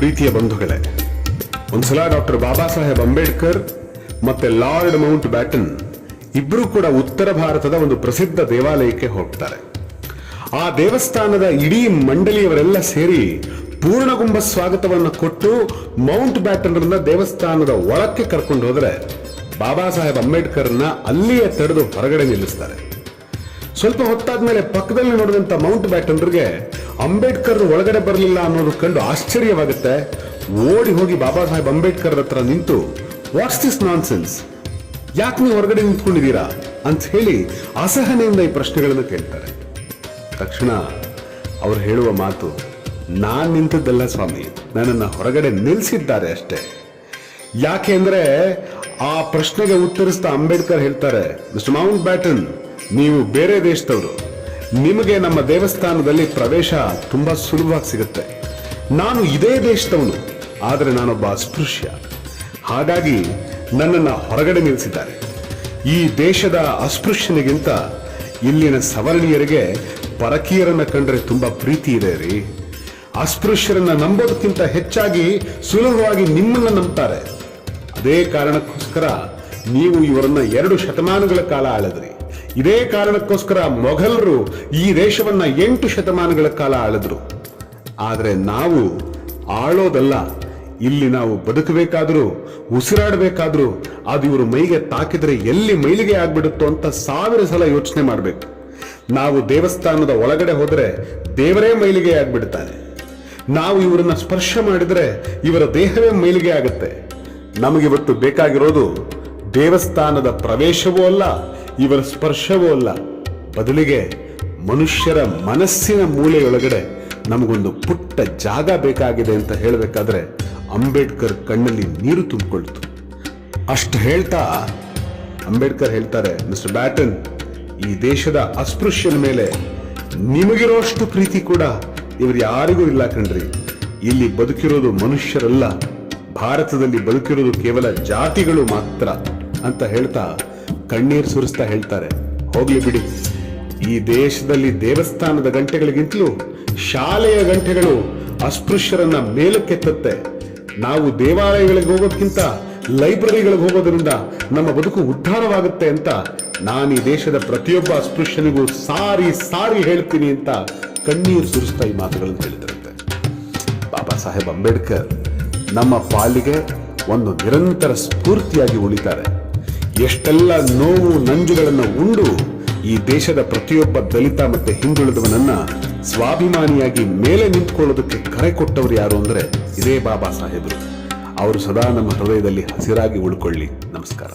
ಪ್ರೀತಿಯ ಬಂಧುಗಳೇ, ಒಂದ್ಸಲ ಡಾಕ್ಟರ್ ಬಾಬಾ ಸಾಹೇಬ್ ಅಂಬೇಡ್ಕರ್ ಮತ್ತೆ ಲಾರ್ಡ್ ಮೌಂಟ್ ಬ್ಯಾಟನ್ ಇಬ್ಬರು ಕೂಡ ಉತ್ತರ ಭಾರತದ ಒಂದು ಪ್ರಸಿದ್ಧ ದೇವಾಲಯಕ್ಕೆ ಹೋಗ್ತಾರೆ. ಆ ದೇವಸ್ಥಾನದ ಇಡೀ ಮಂಡಳಿಯವರೆಲ್ಲ ಸೇರಿ ಪೂರ್ಣಗುಂಬ ಸ್ವಾಗತವನ್ನು ಕೊಟ್ಟು ಮೌಂಟ್ ಬ್ಯಾಟನ್ರನ್ನ ದೇವಸ್ಥಾನದ ಒಳಕ್ಕೆ ಕರ್ಕೊಂಡು ಹೋದ್ರೆ ಬಾಬಾ ಸಾಹೇಬ್ ಅಂಬೇಡ್ಕರ್ನ ಅಲ್ಲಿಯೇ ತಡೆದು ಹೊರಗಡೆ ನಿಲ್ಲಿಸ್ತಾರೆ. ಸ್ವಲ್ಪ ಹೊತ್ತಾದ್ಮೇಲೆ ಪಕ್ಕದಲ್ಲಿ ನೋಡಿದಂತ ಮೌಂಟ್ ಬ್ಯಾಟನ್ರಿಗೆ ಅಂಬೇಡ್ಕರ್ ಒಳಗಡೆ ಬರಲಿಲ್ಲ ಅನ್ನೋದು ಕಂಡು ಆಶ್ಚರ್ಯವಾಗುತ್ತೆ. ಓಡಿ ಹೋಗಿ ಬಾಬಾ ಸಾಹೇಬ್ ಅಂಬೇಡ್ಕರ್ ಹತ್ರ ನಿಂತು ವಾಟ್ಸ್ ದಿಸ್ ನಾನ್ ಸೆನ್ಸ್ ಯಾಕೆ ನೀವು ಹೊರಗಡೆ ನಿಂತ್ಕೊಂಡಿದ್ದೀರಾ? ಅಂತ ಹೇಳಿ ಅಸಹನೆಯಿಂದ ಈ ಪ್ರಶ್ನೆಗಳನ್ನು ಕೇಳ್ತಾರೆ. ತಕ್ಷಣ ಅವ್ರು ಹೇಳುವ ಮಾತು, ನಾನು ನಿಂತದ್ದಲ್ಲ ಸ್ವಾಮಿ, ನನ್ನನ್ನು ಹೊರಗಡೆ ನಿಲ್ಲಿಸಿದ್ದಾರೆ ಅಷ್ಟೇ. ಯಾಕೆ ಅಂದರೆ ಆ ಪ್ರಶ್ನೆಗೆ ಉತ್ತರಿಸ್ತಾ ಅಂಬೇಡ್ಕರ್ ಹೇಳ್ತಾರೆ ಮಿಸ್ಟರ್ ಮೌಂಟ್ ಬ್ಯಾಟನ್ ನೀವು ಬೇರೆ ದೇಶದವರು. ನಿಮಗೆ ನಮ್ಮ ದೇವಸ್ಥಾನದಲ್ಲಿ ಪ್ರವೇಶ ತುಂಬಾ ಸುಲಭವಾಗಿ ಸಿಗುತ್ತೆ. ನಾನು ಇದೇ ದೇಶದವನು, ಆದರೆ ನಾನೊಬ್ಬ ಅಸ್ಪೃಶ್ಯ. ಹಾಗಾಗಿ ನನ್ನನ್ನು ಹೊರಗಡೆ ನಿಲ್ಲಿಸಿದ್ದಾರೆ. ಈ ದೇಶದ ಅಸ್ಪೃಶ್ಯನಿಗಿಂತ ಇಲ್ಲಿನ ಸವರ್ಣೀಯರಿಗೆ ಪರಕೀಯರನ್ನ ಕಂಡ್ರೆ ತುಂಬಾ ಪ್ರೀತಿ ಇದೆ ರೀ. ಅಸ್ಪೃಶ್ಯರನ್ನ ನಂಬೋದಕ್ಕಿಂತ ಹೆಚ್ಚಾಗಿ ಸುಲಭವಾಗಿ ನಿಮ್ಮನ್ನ ನಂಬ್ತಾರೆ. ಅದೇ ಕಾರಣಕ್ಕೋಸ್ಕರ ನೀವು ಇವರನ್ನ ಎರಡು ಶತಮಾನಗಳ ಕಾಲ ಆಳಿದ್ರಿ. ಇದೇ ಕಾರಣಕ್ಕೋಸ್ಕರ ಮೊಘಲರು ಈ ದೇಶವನ್ನ ಎಂಟು ಶತಮಾನಗಳ ಕಾಲ ಆಳಿದ್ರು. ಆದರೆ ನಾವು ಆಳೋದಲ್ಲ. ಇಲ್ಲಿ ನಾವು ಬದುಕಬೇಕಾದ್ರೂ, ಉಸಿರಾಡಬೇಕಾದ್ರೂ, ಅದು ಇವರು ಮೈಗೆ ತಾಕಿದ್ರೆ ಎಲ್ಲಿ ಮೈಲಿಗೆ ಆಗ್ಬಿಡುತ್ತೋ ಅಂತ ಸಾವಿರ ಸಲ ಯೋಚನೆ ಮಾಡಬೇಕು. ನಾವು ದೇವಸ್ಥಾನದ ಒಳಗಡೆ ಹೋದರೆ ದೇವರೇ ಮೈಲಿಗೆ ಆಗ್ಬಿಡ್ತಾನೆ. ನಾವು ಇವರನ್ನ ಸ್ಪರ್ಶ ಮಾಡಿದರೆ ಇವರ ದೇಹವೇ ಮೈಲಿಗೆ ಆಗುತ್ತೆ. ನಮಗಿವತ್ತು ಬೇಕಾಗಿರೋದು ದೇವಸ್ಥಾನದ ಪ್ರವೇಶವೂ ಅಲ್ಲ ಇವರ ಸ್ಪರ್ಶವೂ ಅಲ್ಲ, ಬದಲಿಗೆ ಮನುಷ್ಯರ ಮನಸ್ಸಿನ ಮೂಲೆಯೊಳಗಡೆ ನಮಗೊಂದು ಪುಟ್ಟ ಜಾಗ ಬೇಕಾಗಿದೆ ಅಂತ ಹೇಳಬೇಕಾದ್ರೆ ಅಂಬೇಡ್ಕರ್ ಕಣ್ಣಲ್ಲಿ ನೀರು ತುಂಬಿಕೊಳ್ತು ಅಷ್ಟು ಹೇಳ್ತಾ ಅಂಬೇಡ್ಕರ್ ಹೇಳ್ತಾರೆ, ಮಿಸ್ಟರ್ ಬ್ಯಾಟನ್, ಈ ದೇಶದ ಅಸ್ಪೃಶ್ಯನ ಮೇಲೆ ನಿಮಗಿರೋಷ್ಟು ಪ್ರೀತಿ ಕೂಡ ಇವರು ಯಾರಿಗೂ ಇಲ್ಲ ಕಣ್ರಿ. ಇಲ್ಲಿ ಬದುಕಿರೋದು ಮನುಷ್ಯರಲ್ಲ, ಭಾರತದಲ್ಲಿ ಬದುಕಿರೋದು ಕೇವಲ ಜಾತಿಗಳು ಮಾತ್ರ, ಅಂತ ಹೇಳ್ತಾ ಕಣ್ಣೀರು ಸುರಿಸ್ತಾ ಹೇಳ್ತಾರೆ. ಹೋಗ್ಲಿ ಬಿಡಿ. ಈ ದೇಶದಲ್ಲಿ ದೇವಸ್ಥಾನದ ಗಂಟೆಗಳಿಗಿಂತಲೂ ಶಾಲೆಯ ಗಂಟೆಗಳು ಅಸ್ಪೃಶ್ಯರನ್ನ ಮೇಲಕ್ಕೆತ್ತತ್ತೆ. ನಾವು ದೇವಾಲಯಗಳಿಗೆ ಹೋಗೋದ್ಕಿಂತ ಲೈಬ್ರರಿಗಳಿಗೆ ಹೋಗೋದ್ರಿಂದ ನಮ್ಮ ಬದುಕು ಉದ್ಧಾರವಾಗುತ್ತೆ ಅಂತ ನಾನು ಈ ದೇಶದ ಪ್ರತಿಯೊಬ್ಬ ಅಸ್ಪೃಶ್ಯನಿಗೂ ಸಾರಿ ಸಾರಿ ಹೇಳ್ತೀನಿ ಅಂತ ಕಣ್ಣೀರು ಸುರಿಸ್ತಾ ಈ ಮಾತುಗಳನ್ನು ಹೇಳಿದ್ರಂತೆ. ಬಾಬಾ ಸಾಹೇಬ್ ಅಂಬೇಡ್ಕರ್ ನಮ್ಮ ಪಾಲಿಗೆ ಒಂದು ನಿರಂತರ ಸ್ಫೂರ್ತಿಯಾಗಿ ಉಳಿತಾರೆ. ಎಷ್ಟೆಲ್ಲ ನೋವು ನಂಜುಗಳನ್ನು ಉಂಡು, ಈ ದೇಶದ ಪ್ರತಿಯೊಬ್ಬ ದಲಿತ ಮತ್ತೆ ಹಿಂದುಳಿದವನನ್ನ ಸ್ವಾಭಿಮಾನಿಯಾಗಿ ಮೇಲೆ ನಿಂತ್ಕೊಳ್ಳೋದಕ್ಕೆ ಕರೆ ಕೊಟ್ಟವರು ಯಾರು ಅಂದ್ರೆ ಇದೇ ಬಾಬಾ ಸಾಹೇಬರು. ಅವರು ಸದಾ ನಮ್ಮ ಹೃದಯದಲ್ಲಿ ಹಸಿರಾಗಿ ಉಳ್ಕೊಳ್ಳಿ. ನಮಸ್ಕಾರ.